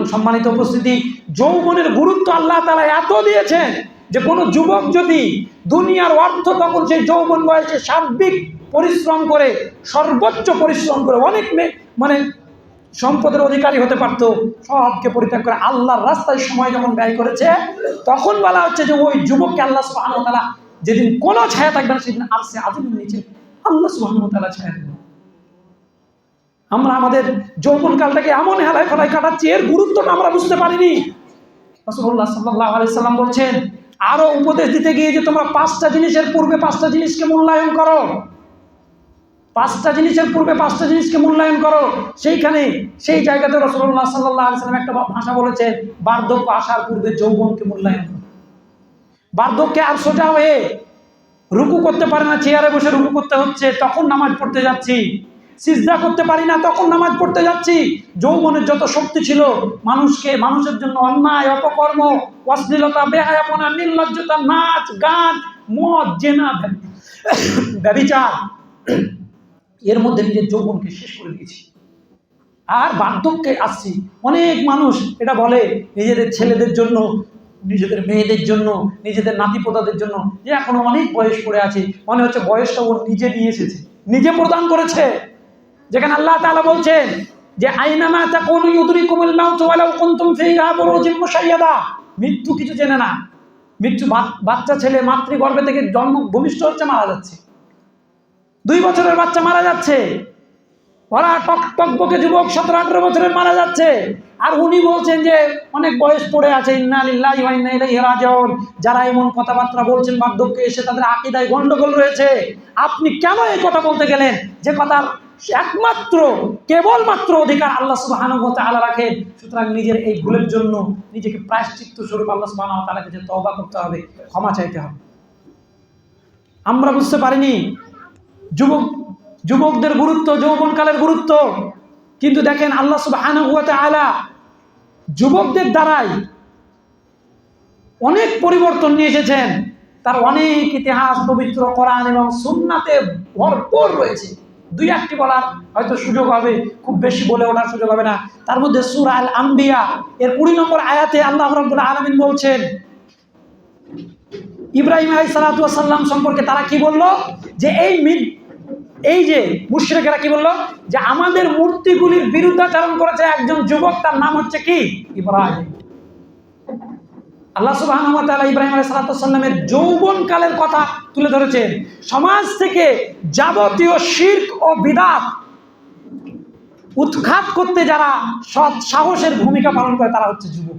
সুতরাং সম্মানিত উপস্থিতি, যৌবনের গুরুত্ব আল্লাহ তালা এত দিয়েছেন যে কোনো যুবক যদি দুনিয়ার অর্থ তখন সেই যৌবন বয়সে সার্বিক পরিশ্রম করে, সর্বোচ্চ পরিশ্রম করে, অনেক মানে সম্পদের অধিকারী হতে পারতো, সবকে পরিত্যাগ করে আল্লাহর রাস্তায় সময় যখন ব্যয় করেছে, তখন বলা হচ্ছে যে ওই যুবককে আল্লাহ ওয়া যেদিন কোনো ছায়া থাকবে না, সেদিন সে আজমের নিচে আল্লাহ ওয়া ছায়া দেবেন। আমরা আমাদের যৌবনকালটাকে এমন হেলায় ফেলায় কাটাচ্ছি, এর গুরুত্বটা আমরা বুঝতে পারিনি। সাল্লাম বলছেন, আরও উপদেশ দিতে গিয়ে যে তোমরা পাঁচটা জিনিসের পূর্বে পাঁচটা জিনিসকে মূল্যায়ন করো। পাঁচটা জিনিসের পূর্বে পাঁচটা জিনিসকে মূল্যায়ন করো। সেইখানে, সেই জায়গাতে রসুল্লাহ সাল্লাহ আলিয়াল্লাম একটা ভাষা বলেছে, বার্ধক্য আসার পূর্বে যৌবনকে মূল্যায়ন করো। বার্ধক্যে আর সোজা হয়ে রুকু করতে পারে না, চেয়ারে বসে রুকু করতে হচ্ছে, তখন নামাজ পড়তে যাচ্ছি। সিজদা করতে পারি না, তখন নামাজ পড়তে যাচ্ছি। যৌবনের যত শক্তি ছিল, মানুষকে, মানুষের জন্য অন্যায়, অপকর্ম, অশ্লীলতা, বেহায়াপনা, নির্লজ্জতা, নাচ, গান, মদ, জেনা ব্যবিচার, এর মধ্যে নিজের যৌবনকে শেষ করে দিয়েছি। আর বার্ধক্যে আসছি। অনেক মানুষ এটা বলে, নিজেদের ছেলেদের জন্য, নিজেদের মেয়েদের জন্য, নিজেদের নাতিপোতাদের জন্য, যে এখনও অনেক বয়স পড়ে আছে। মনে হচ্ছে বয়সটা ও নিজে নিয়ে এসেছে। নিজে প্রদান করেছে। যেখানে আল্লাহ তালা বলছেন যে, আইনামা তা কোন তাকুনু ইউদরিকুমুল মাউত ওয়ালাউ কুনতুম ফিহা বুরুজিম মুশাইয়াদা। মৃত্যু কিছু চেনে না। মৃত্যু বাচ্চা ছেলে মাতৃগর্ভে থেকে জন্ম, ভূমিষ্ঠ হচ্ছে, মারা যাচ্ছে। দুই বছরের বাচ্চা মারা যাচ্ছে। ওরা টক টক বকে যুবক সতেরো আঠেরো বছরের মারা যাচ্ছে। আর উনি বলছেন যে, অনেক বয়স পড়ে আছে, ইন্না লিল্লাহি ওয়া ইন্না ইলাইহি রাজিউন। যারা এমন কথাবার্তা বলছেন বার্ধক্যে এসে তাদের আকীদায় গন্ডগোল রয়েছে। আপনি কেন এই কথা বলতে গেলেন? যে কথার একমাত্র, কেবলমাত্র অধিকার আল্লাহ সুবহানাহু ওয়া তাআলা রাখেন। সুতরাং নিজের এই ভুলের জন্য নিজেকে প্রায়শ্চিত্ত স্বরূপ আল্লাহ সুবহানাহু ওয়া তাআলাকে যে তওবা করতে হবে, ক্ষমা চাইতে হবে। আমরা বুঝতে পারিনি, যুবক, যুবকদের গুরুত্ব, যৌবনকালের গুরুত্ব। কিন্তু দেখেন আল্লাহ সুবহানাহু ওয়া তাআলা যুবকদের দ্বারাই অনেক পরিবর্তন নিয়ে এসেছেন। তার অনেক ইতিহাস, পবিত্র কোরআন এবং সুন্নাতে ভরপুর রয়েছে। দুই একটি বলার হয়তো সুযোগ হবে, খুব বেশি বলে ওঠার সুযোগ হবে না। তার মধ্যে সূরা আল আম্বিয়া এর কুড়ি নম্বর আয়াতে আল্লাহ রাব্বুল আলামিন বলছেন, ইব্রাহিম আলাই সাল্লাম সম্পর্কে তারা কি বলল? যে এই মিড এই যে মুশ্রিকেরা কি বলল? যে আমাদের মূর্তিগুলির বিরুদ্ধাচারণ করেছে একজন যুবক, তার নাম হচ্ছে কি? ইব্রাহিম। আল্লাহ সুবাহ ইব্রাহিম আলী সালাতামের যৌবন কালের কথা তুলে ধরেছেন। সমাজ থেকে যাবতীয় শির্ক ও বিদাত উৎখাত করতে যারা সৎ সাহসের ভূমিকা পালন করে, তারা হচ্ছে যুবক।